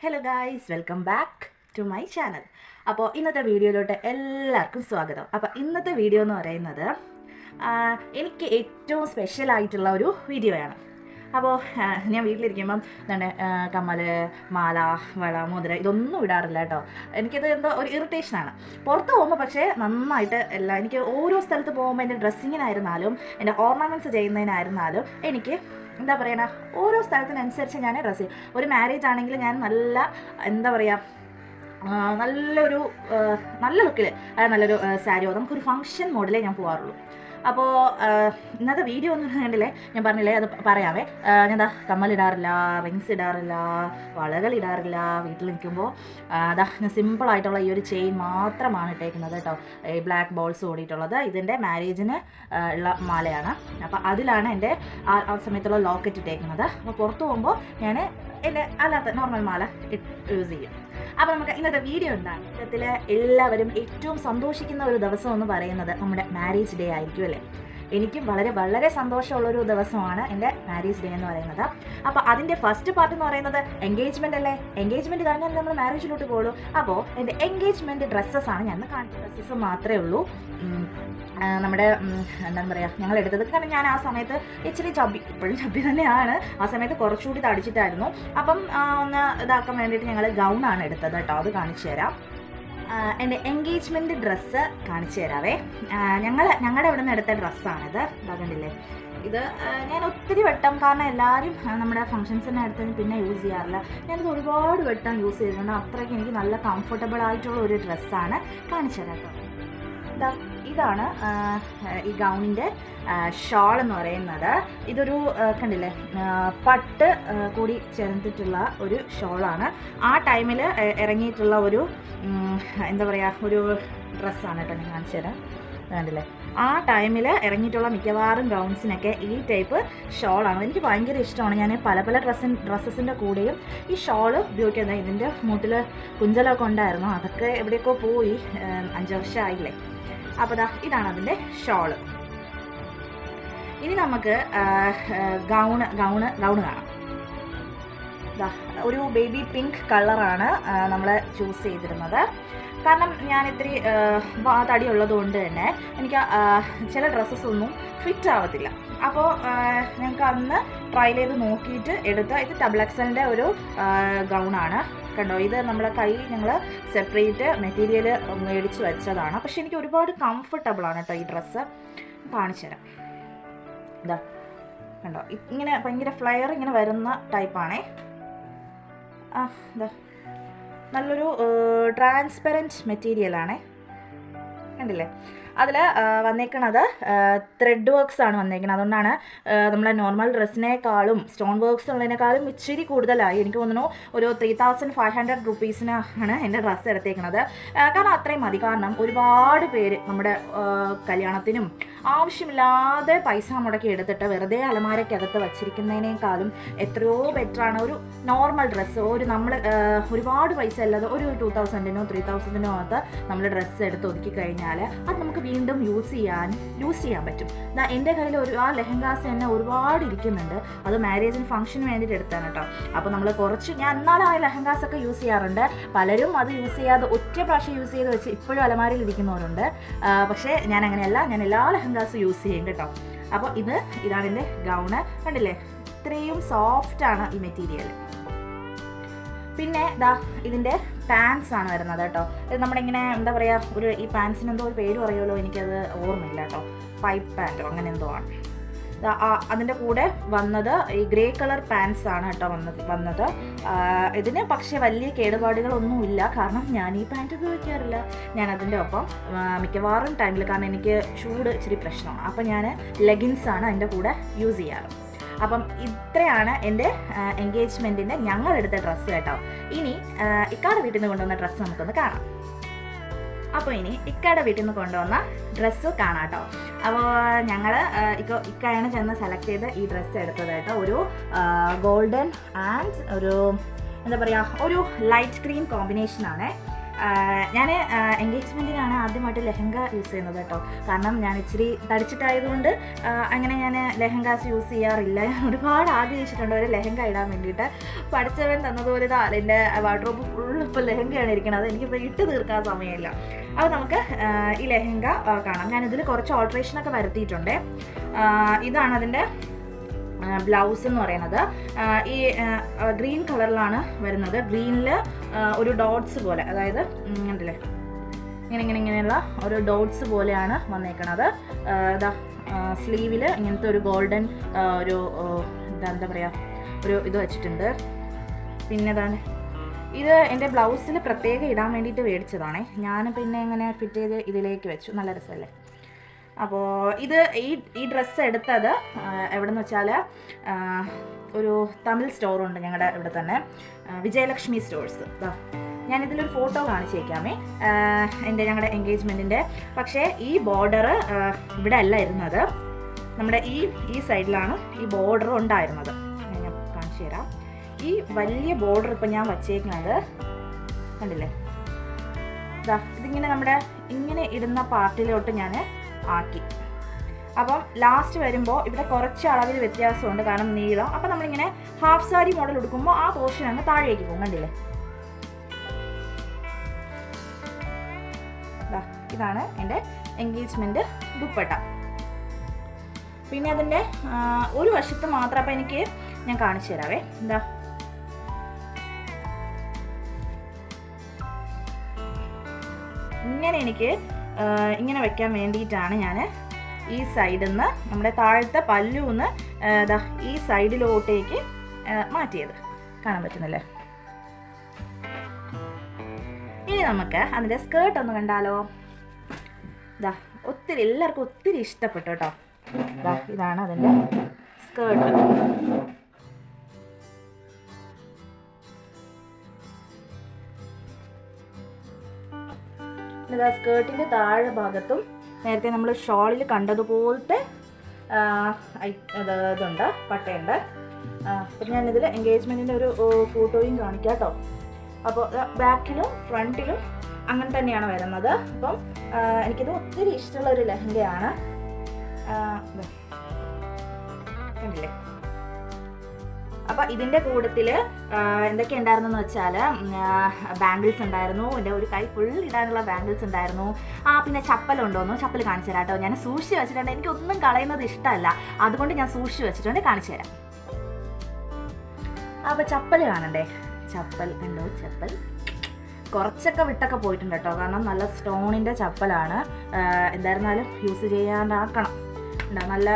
Hello guys welcome back to my channel അപ്പോൾ ഇന്നത്തെ വീഡിയോയിലോട്ട് എല്ലാവർക്കും സ്വാഗതം. അപ്പോൾ ഇന്നത്തെ വീഡിയോ എന്ന് പറയുന്നത് എനിക്ക് ഏറ്റവും സ്പെഷ്യൽ ആയിട്ടുള്ള ഒരു വീഡിയോയാണ് അപ്പോൾ ഞാൻ വീട്ടിലിരിക്കുമ്പം എന്താണ് കമ്മൽ മാല വള മുതിര ഇതൊന്നും ഇടാറില്ല കേട്ടോ. എനിക്കത് എന്തോ ഒരു ഇറിറ്റേഷനാണ് പുറത്ത് പോകുമ്പോൾ പക്ഷേ നന്നായിട്ട് എല്ലാം എനിക്ക് ഓരോ സ്ഥലത്ത് പോകുമ്പോൾ എന്റെ ഡ്രസ്സിങ്ങിനായിരുന്നാലും എന്റെ ഓർണമെന്റ്സ് ചെയ്യുന്നതിനായിരുന്നാലും എനിക്ക് എന്താ പറയണ? ഓരോ സ്ഥലത്തിനനുസരിച്ച് ഞാൻ ഡ്രസ്സ് ചെയ്യും. ഒരു മാരേജ് ആണെങ്കിൽ ഞാൻ നല്ല എന്താ പറയുക നല്ലൊരു നല്ല ലുക്കിൽ നല്ലൊരു സാരിയോ നമുക്കൊരു ഫങ്ഷൻ മോഡലേ ഞാൻ പോകാറുള്ളൂ അപ്പോൾ ഇന്നത്തെ വീഡിയോ ഒന്നും കണ്ടില്ലേ? ഞാൻ പറഞ്ഞില്ലേ അത് പറയാവേ. ഞാൻ എന്താ കമ്മലിടാറില്ല റിങ്സ് ഇടാറില്ല വളകൾ ഇടാറില്ല വീട്ടിൽ നിൽക്കുമ്പോൾ അതാ ഞാൻ സിമ്പിളായിട്ടുള്ള ഈ ഒരു ചെയിൻ മാത്രമാണ് ഇട്ടേക്കുന്നത് കേട്ടോ. ഈ ബ്ലാക്ക് ബോൾസ് ഓടിയിട്ടുള്ളത് ഇതിന്റെ മാരേജിന് ഉള്ള മാലയാണ്. അപ്പോൾ അതിലാണ് എന്റെ ആ സമയത്തുള്ള ലോക്കറ്റ് ഇട്ടേക്കുന്നത്. അപ്പോൾ പുറത്ത് പോകുമ്പോൾ ഞാൻ എന്റെ അല്ലാത്ത നോർമൽ മാല യൂസ് ചെയ്യും. അപ്പോൾ നമുക്ക് ഇന്നത്തെ വീഡിയോ എന്താണ്? ഇത്തരത്തിൽ എല്ലാവരും ഏറ്റവും സന്തോഷിക്കുന്ന ഒരു ദിവസം എന്ന് പറയുന്നത് നമ്മുടെ മാരേജ് ഡേ ആയിരിക്കും അല്ലേ? എനിക്കും വളരെ വളരെ സന്തോഷമുള്ളൊരു ദിവസമാണ് എന്റെ മാരേജ് ഡേ എന്ന് പറയുന്നത്. അപ്പോൾ അതിന്റെ ഫസ്റ്റ് പാർട്ട് എന്ന് പറയുന്നത് എൻഗേജ്മെന്റ് അല്ലേ? എൻഗേജ്മെന്റ് കഴിഞ്ഞാൽ നമ്മൾ മാരേജിലോട്ട് പോകുള്ളൂ. അപ്പോൾ എന്റെ എൻഗേജ്മെന്റ് ഡ്രസ്സസ് ആണ്. ഞാൻ കാണിച്ച ഡ്രസ്സസ് മാത്രമേ ഉള്ളൂ. നമ്മുടെ എന്താണ് പറയുക ഞങ്ങൾ എടുത്തത്. കാരണം ഞാൻ ആ സമയത്ത് ഇച്ചിരി ചബി ഇപ്പോഴും ചബി തന്നെയാണ്. ആ സമയത്ത് കുറച്ചുകൂടി തടിച്ചിട്ടായിരുന്നു. അപ്പം ഒന്ന് ഇതാക്കാൻ വേണ്ടിയിട്ട് ഞങ്ങൾ ഗൗണാണ് എടുത്തത് കേട്ടോ. അത് കാണിച്ചു തരാം. എന്റെ എൻഗേജ്മെന്റ് ഡ്രസ്സ് കാണിച്ചു തരാവേ. ഞങ്ങൾ ഞങ്ങളുടെ ഇവിടെ നിന്ന് എടുത്ത ഡ്രസ്സാണിത് ഇതാകണ്ടില്ലേ ഇത് ഞാൻ ഒത്തിരി വട്ടം കാരണം എല്ലാവരും നമ്മുടെ ഫംഗ്ഷൻസിന്റെ അടുത്ത് പിന്നെ യൂസ് ചെയ്യാറില്ല. ഞാനിത് ഒരുപാട് വട്ടം യൂസ് ചെയ്തിട്ടുണ്ട് അത്രയ്ക്ക് എനിക്ക് നല്ല കംഫർട്ടബിൾ ആയിട്ടുള്ള ഒരു ഡ്രസ്സാണ് കാണിച്ചു തരാം കേട്ടോ. ഇതാണ് ഈ ഗൗണിന്റെ ഷോൾ എന്ന് പറയുന്നത്. ഇതൊരു കണ്ടില്ലേ പട്ട് കൂടി ചേർന്നിട്ടുള്ള ഒരു ഷോളാണ്. ആ ടൈമിൽ ഇറങ്ങിയിട്ടുള്ള ഒരു എന്താ പറയുക ഒരു ഡ്രസ്സാണ് കേട്ടോ ഞാൻ കാണിച്ചു തരാം. കണ്ടില്ലേ? ആ ടൈമിൽ ഇറങ്ങിയിട്ടുള്ള മിക്കവാറും ഗൗൺസിനൊക്കെ ഈ ടൈപ്പ് ഷോളാണ്. എനിക്ക് ഭയങ്കര ഇഷ്ടമാണ്. ഞാൻ പല പല ഡ്രസ്സിൻ ഡ്രസ്സസിന്റെ കൂടെയും ഈ ഷോൾ ഉപയോഗിക്കുന്നത് ഇതിന്റെ മുട്ടിൽ കുഞ്ചലൊക്കെ ഉണ്ടായിരുന്നു. അതൊക്കെ എവിടെയൊക്കെ പോയി അഞ്ച് വർഷമായില്ലേ അപ്പോൾ ദാ ഇതാണ് അതിന്റെ ഷോൾ ഇനി നമുക്ക് ഗൗണ് ഗൗണ് ഗൗണ് കാണാം. ദാ ഒരു ബേബി പിങ്ക് കളറാണ് നമ്മൾ ചൂസ് ചെയ്തിരുന്നത്. കാരണം ഞാൻ ഇത്തിരി തടി ഉള്ളതുകൊണ്ട് തന്നെ എനിക്ക് ചില ഡ്രസ്സസ് ഒന്നും ഫിറ്റ് ആവത്തില്ല. അപ്പോൾ ഞങ്ങൾക്ക് അന്ന് ട്രൈ ചെയ്ത് നോക്കിയിട്ട് എടുത്ത ഇത് ഡബിൾ എക്സലിന്റെ ഒരു ഗൗണാണ് കണ്ടോ? ഇത് നമ്മളെ കൈ ഞങ്ങൾ സെപ്പറേറ്റ് മെറ്റീരിയൽ മേടിച്ച് വെച്ചതാണ്. പക്ഷെ എനിക്ക് ഒരുപാട് കംഫർട്ടബിൾ ആണ് കേട്ടോ ഈ ഡ്രസ്സ് കാണിച്ചു തരാം ഇതാ കണ്ടോ ഇങ്ങനെ ഭയങ്കര ഫ്ലയർ ഇങ്ങനെ വരുന്ന ടൈപ്പാണേ ആ ഇതാ നല്ലൊരു ട്രാൻസ്പെറന്റ് മെറ്റീരിയലാണേ കണ്ടില്ലേ? അതിൽ വന്നേക്കണത് ത്രെഡ് വർക്ക്സ് ആണ് വന്നേക്കുന്നത് അതുകൊണ്ടാണ് നമ്മളെ നോർമൽ ഡ്രസ്സിനേക്കാളും സ്റ്റോൺ വർക്ക്സ് ഉള്ളതിനേക്കാളും ഇച്ചിരി കൂടുതലായി. എനിക്ക് തോന്നുന്നു ഒരു ത്രീ തൗസൻഡ് ഫൈവ് ഹൺഡ്രഡ് റുപ്പീസിനാണ് എന്റെ ഡ്രസ്സ് എടുത്തേക്കുന്നത് കാരണം അത്രയും മതി. കാരണം ഒരുപാട് പേര് നമ്മുടെ കല്യാണത്തിനും ആവശ്യമില്ലാതെ പൈസ മുടക്കി എടുത്തിട്ട് വെറുതെ അലമാരയ്ക്കകത്ത് വച്ചിരിക്കുന്നതിനേക്കാളും എത്രയോ ബെറ്ററാണ് ഒരു നോർമൽ ഡ്രസ്സ് ഒരു നമ്മൾ ഒരുപാട് പൈസ അല്ലാതെ ഒരു ടു തൗസൻഡിനോ ത്രീ തൗസൻഡിനോ അകത്ത് നമ്മൾ ഡ്രസ്സ് എടുത്ത് ഒതുക്കി കഴിഞ്ഞാൽ അത് നമുക്ക് വീണ്ടും യൂസ് ചെയ്യാൻ യൂസ് ചെയ്യാൻ പറ്റും. എന്റെ കയ്യിൽ ഒരു ആ ലെഹങ്കാസ് തന്നെ ഒരുപാട് ഇരിക്കുന്നുണ്ട്. അത് മാരേജിന് ഫംഗ്ഷന് വേണ്ടിയിട്ട് എടുത്താണ് കേട്ടോ അപ്പോൾ നമ്മൾ കുറച്ച് ഞാൻ എന്നാലും ആ ലെഹങ്കാസ് ഒക്കെ യൂസ് ചെയ്യാറുണ്ട്. പലരും അത് യൂസ് ചെയ്യാതെ ഒറ്റ പ്രാവശ്യം യൂസ് ചെയ്ത് വെച്ച് ഇപ്പോഴും അലമാരയിൽ ഇരിക്കുന്നവരുണ്ട്. പക്ഷേ ഞാൻ അങ്ങനെയല്ല ഞാൻ എല്ലാ ലെഹങ്കാസും യൂസ് ചെയ്യും കേട്ടോ അപ്പോൾ ഇത് ഇതാണ് എന്റെ ഗൗണ് കണ്ടില്ലേ? ഇത്രയും സോഫ്റ്റ് ആണ് ഈ മെറ്റീരിയൽ പിന്നെ ദാ ഇതിന്റെ പാൻസ് ആണ് വരുന്നത് കേട്ടോ. ഇത് നമ്മുടെ ഇങ്ങനെ എന്താ പറയുക ഒരു ഈ പാൻസിന് എന്തോ ഒരു പേര് പറയുമല്ലോ എനിക്കത് ഓർമ്മയില്ല കേട്ടോ. പൈപ്പ് പാന്റോ അങ്ങനെ എന്തോ ആണ്. അതിന്റെ കൂടെ വന്നത് ഈ ഗ്രേ കളർ പാൻസ് ആണ് കേട്ടോ വന്നത് വന്നത്. ഇതിന് പക്ഷേ വലിയ കേടുപാടുകളൊന്നുമില്ല കാരണം ഞാൻ ഈ പാന്റ് ഉപയോഗിക്കാറില്ല. ഞാൻ അതിന്റെ ഒപ്പം മിക്കവാറും ടൈമിൽ കാരണം എനിക്ക് ചൂട് ഇച്ചിരി പ്രശ്നമാണ്. അപ്പോൾ ഞാൻ ലെഗിൻസ് ആണ് അതിന്റെ കൂടെ യൂസ് ചെയ്യാറ്. അപ്പം ഇത്രയാണ് എന്റെ എൻഗേജ്മെന്റിന്റെ ഞങ്ങൾ എടുത്ത ഡ്രസ്സ് കേട്ടോ. ഇനി ഇക്കാട് വീട്ടിൽ നിന്ന് കൊണ്ടുവന്ന ഡ്രസ്സ് നമുക്കൊന്ന് കാണാം. അപ്പോൾ ഇനി ഇക്കയുടെ വീട്ടിൽ നിന്ന് കൊണ്ടുവന്ന ഡ്രസ്സ് കാണാം കേട്ടോ. അപ്പോൾ ഞങ്ങൾ ഇപ്പോൾ ഇക്കയാണ് ചെന്ന് സെലക്ട് ചെയ്ത് ഈ ഡ്രസ്സ് എടുത്തത് കേട്ടോ. ഒരു ഗോൾഡൻ ആൻഡ് ഒരു എന്താ പറയുക ഒരു ലൈറ്റ് ഗ്രീൻ കോമ്പിനേഷനാണ് ഞാൻ എൻഗേജ്മെന്റിനാണ് ആദ്യമായിട്ട് ലെഹങ്ക യൂസ് ചെയ്യുന്നത് കേട്ടോ. കാരണം ഞാൻ ഇച്ചിരി തടിച്ചിട്ടായതുകൊണ്ട് അങ്ങനെ ഞാൻ ലെഹങ്കാസ് യൂസ് ചെയ്യാറില്ല. ഞാൻ ഒരുപാട് ആഗ്രഹിച്ചിട്ടുണ്ട് ഒരു ലെഹങ്ക ഇടാൻ വേണ്ടിയിട്ട്. പഠിച്ചവൻ തന്നതുപോലെ ഇതാ എന്റെ വാർഡ്രോബ് ഫുൾ ഇപ്പോൾ ലെഹങ്കയാണ് ഇരിക്കുന്നത്. എനിക്കിപ്പോൾ ഇട്ട് തീർക്കാൻ സമയമില്ല. അപ്പോൾ നമുക്ക് ഈ ലെഹങ്ക കാണാം. ഞാനിതിൽ കുറച്ച് ഓൾട്രേഷനൊക്കെ വരുത്തിയിട്ടുണ്ട്. ഇതാണ് അതിന്റെ ബ്ലൗസ് എന്ന് പറയുന്നത്. ഈ ഗ്രീൻ കളറിലാണ് വരുന്നത്. ഗ്രീനിൽ ഒരു ഡോട്ട്സ് പോലെ അതായത് ഉം, ഇങ്ങനെ ഇങ്ങനെ ഇങ്ങനെയുള്ള ഒരു ഡോട്ട്സ് പോലെയാണ് വന്നേക്കണത്. ഇതാ സ്ലീവിൽ ഇങ്ങനത്തെ ഒരു ഗോൾഡൻ ഒരു എന്താ പറയുക ഒരു ഇത് വെച്ചിട്ടുണ്ട്. പിന്നെ ഇതാണ്. ഇത് എന്റെ ബ്ലൗസിൽ പ്രത്യേകം ഇടാൻ വേണ്ടിയിട്ട് മേടിച്ചതാണേ. ഞാൻ പിന്നെ ഇങ്ങനെ ഫിറ്റ് ചെയ്ത് ഇതിലേക്ക് വെച്ചു. നല്ല രസമല്ലേ? അപ്പോൾ ഇത് ഈ ഈ ഡ്രസ്സ് എടുത്തത് എവിടെ നിന്ന് വെച്ചാൽ ഒരു തമിഴ് സ്റ്റോറുണ്ട് ഞങ്ങളുടെ ഇവിടെ തന്നെ. വിജയലക്ഷ്മി സ്റ്റോഴ്സ് ദാ ഞാനിതിലൊരു ഫോട്ടോ കാണിച്ചേക്കാമേ. എന്റെ ഞങ്ങളുടെ എൻഗേജ്മെന്റിന്റെ പക്ഷേ ഈ ബോർഡർ ഇവിടെ അല്ല ഇരുന്നത്. നമ്മുടെ ഈ ഈ സൈഡിലാണ് ഈ ബോർഡർ ഉണ്ടായിരുന്നത്. ഞാൻ കാണിച്ചു തരാം. ഈ വലിയ ബോർഡർ ഇപ്പം ഞാൻ വച്ചേക്കുന്നത് കണ്ടില്ലേ? ദാ ഇതിങ്ങനെ നമ്മുടെ ഇങ്ങനെ ഇടുന്ന പാർട്ടിലോട്ട് ഞാൻ ആക്കി. അപ്പം ലാസ്റ്റ് വരുമ്പോൾ ഇവിടെ കുറച്ച് അളവിൽ വ്യത്യാസമുണ്ട്. കാരണം നീളം. അപ്പം നമ്മളിങ്ങനെ ഹാഫ് സാരി മോഡൽ എടുക്കുമ്പോൾ ആ പോർഷൻ അങ്ങ് താഴേക്ക് പോകും. കണ്ടില്ലേ? ഇതാണ് എന്റെ എൻഗേജ്മെന്റ് ദുപ്പട്ട. പിന്നെ അതിന്റെ ഒരു വശത്ത് മാത്രം അപ്പം എനിക്ക് ഞാൻ കാണിച്ചു തരാവേ. എന്താ ഇങ്ങനെ എനിക്ക് ഇങ്ങനെ വെക്കാൻ വേണ്ടിയിട്ടാണ് ഞാൻ ഈ സൈഡിൽ നിന്ന് നമ്മുടെ താഴത്തെ പല്ലുന്ന് ഇതാ ഈ സൈഡിലോട്ടേക്ക് മാറ്റിയത്. കാണാൻ പറ്റുന്നില്ലേ? ഇനി നമുക്ക് അതിന്റെ സ്കേർട്ട് ഒന്ന് കണ്ടാലോ? ഇതാ ഒത്തിരി എല്ലാവർക്കും ഒത്തിരി ഇഷ്ടപ്പെട്ടു കേട്ടോ. ഇതാണ് അതിന്റെ സ്കേർട്ട്. ഇതാ സ്കേർട്ടിന്റെ താഴെ ഭാഗത്തും നേരത്തെ നമ്മൾ ഷോളിൽ കണ്ടതുപോലത്തെ ഇതുണ്ട് പട്ടയുണ്ട്. അപ്പം ഞാനിതിൽ എൻഗേജ്മെന്റിന്റെ ഒരു ഫോട്ടോയും കാണിക്കാം കേട്ടോ അപ്പോൾ ബാക്കിലും ഫ്രണ്ടിലും അങ്ങനെ തന്നെയാണ് വരുന്നത്. അപ്പം എനിക്കിത് ഒത്തിരി ഇഷ്ടമുള്ള ഒരു ലെഹങ്കയാണ്. കണ്ടില്ലേ? അപ്പൊ ഇതിന്റെ കൂട്ടത്തിൽ എന്തൊക്കെ ഉണ്ടായിരുന്നു എന്ന് വെച്ചാൽ ബാംഗിൾസ് ഉണ്ടായിരുന്നു. എന്റെ ഒരു കൈ ഫുൾ ഇടാനുള്ള ബാംഗിൾസ് ഉണ്ടായിരുന്നു. ആ പിന്നെ ചപ്പലുണ്ടോന്നു ചപ്പൽ കാണിച്ചു തരാം കേട്ടോ ഞാൻ സൂക്ഷിച്ച് വെച്ചിട്ടുണ്ട്. എനിക്ക് ഒന്നും കളയുന്നത് ഇഷ്ടമല്ല. അതുകൊണ്ട് ഞാൻ സൂക്ഷിച്ച് വെച്ചിട്ടുണ്ട്. കാണിച്ചു തരാം. അപ്പൊ ചപ്പൽ കാണണ്ടേ? ചപ്പൽ ഉണ്ടോ ചപ്പൽ? കുറച്ചൊക്കെ വിട്ടൊക്കെ പോയിട്ടുണ്ട് കേട്ടോ. കാരണം നല്ല സ്റ്റോണിന്റെ ചപ്പലാണ്. എന്തായിരുന്നാലും യൂസ് ചെയ്യാണ്ടാക്കണം. നല്ല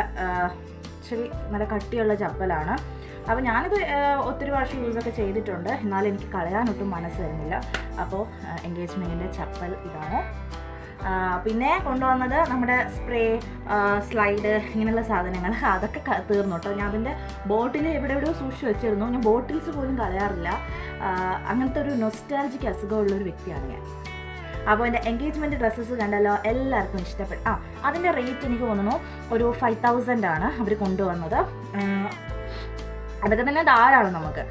ഇച്ചിരി നല്ല കട്ടിയുള്ള ചപ്പലാണ്. അപ്പോൾ ഞാനത് ഒത്തിരി പ്രാവശ്യം യൂസൊക്കെ ചെയ്തിട്ടുണ്ട്. എന്നാലും എനിക്ക് കളയാനൊട്ടും മനസ്സ് വരുന്നില്ല. അപ്പോൾ എൻഗേജ്മെന്റിന്റെ ചപ്പൽ ഇതാണ്? പിന്നെ കൊണ്ടുവന്നത് നമ്മുടെ സ്പ്രേ സ്ലൈഡ് ഇങ്ങനെയുള്ള സാധനങ്ങൾ. അതൊക്കെ തീർന്നു കേട്ടോ. ഞാൻ അതിന്റെ ബോട്ടിൽ എവിടെ എവിടെയോ സൂക്ഷിച്ച് വെച്ചിരുന്നു. ഞാൻ ബോട്ടിൽസ് പോലും കളയാറില്ല. അങ്ങനത്തെ ഒരു നൊസ്റ്റാലജിക്ക് അസുഖമുള്ളൊരു വ്യക്തിയാണ് ഞാൻ. അപ്പോൾ എന്റെ എൻഗേജ്മെന്റ് ഡ്രസ്സസ് കണ്ടല്ലോ എല്ലാവർക്കും ഇഷ്ടപ്പെട്ടു. ആ അതിന്റെ റേറ്റ് എനിക്ക് തോന്നുന്നു ഒരു ഫൈവ് തൗസൻഡ് ആണ് അവർ കൊണ്ടുവന്നത്. അതൊക്കെ തന്നെ ധാരാളം നമുക്ക്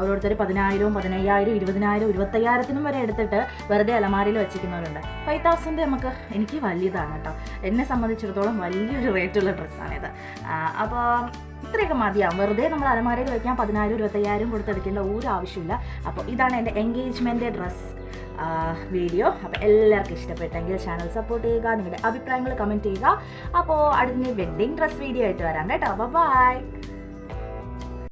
ഓരോരുത്തർ പതിനായിരവും പതിനയ്യായിരവും ഇരുപതിനായിരവും ഇരുപത്തയ്യായിരത്തിനും വരെ എടുത്തിട്ട് വെറുതെ അലമാരയിൽ വെച്ചിരിക്കുന്നവരുണ്ട്. ഫൈവ് തൗസൻഡ് നമുക്ക് എനിക്ക് വലിയതാണ് കേട്ടോ. എന്നെ സംബന്ധിച്ചിടത്തോളം വലിയൊരു റേറ്റുള്ള ഡ്രസ്സാണിത്. അപ്പോൾ ഇത്രയൊക്കെ മതിയാവും. വെറുതെ നമ്മൾ അലമാരയിൽ വയ്ക്കാൻ പതിനായിരം ഇരുപത്തയ്യായിരം കൊടുത്തെടുക്കേണ്ട ഒരു ആവശ്യമില്ല. അപ്പോൾ ഇതാണ് എന്റെ എൻഗേജ്മെന്റ് ഡ്രസ്സ്. വീഡിയോ. അപ്പോൾ എല്ലാവർക്കും ഇഷ്ടപ്പെട്ടെങ്കിൽ ചാനൽ സപ്പോർട്ട് ചെയ്യുക നിങ്ങളുടെ അഭിപ്രായങ്ങൾ കമന്റ് ചെയ്യുക. അപ്പോൾ അടുത്ത വെഡ്ഡിങ് ഡ്രസ്സ് വീഡിയോ ആയിട്ട് വരാം കേട്ടോ. അപ്പോൾ ബൈ.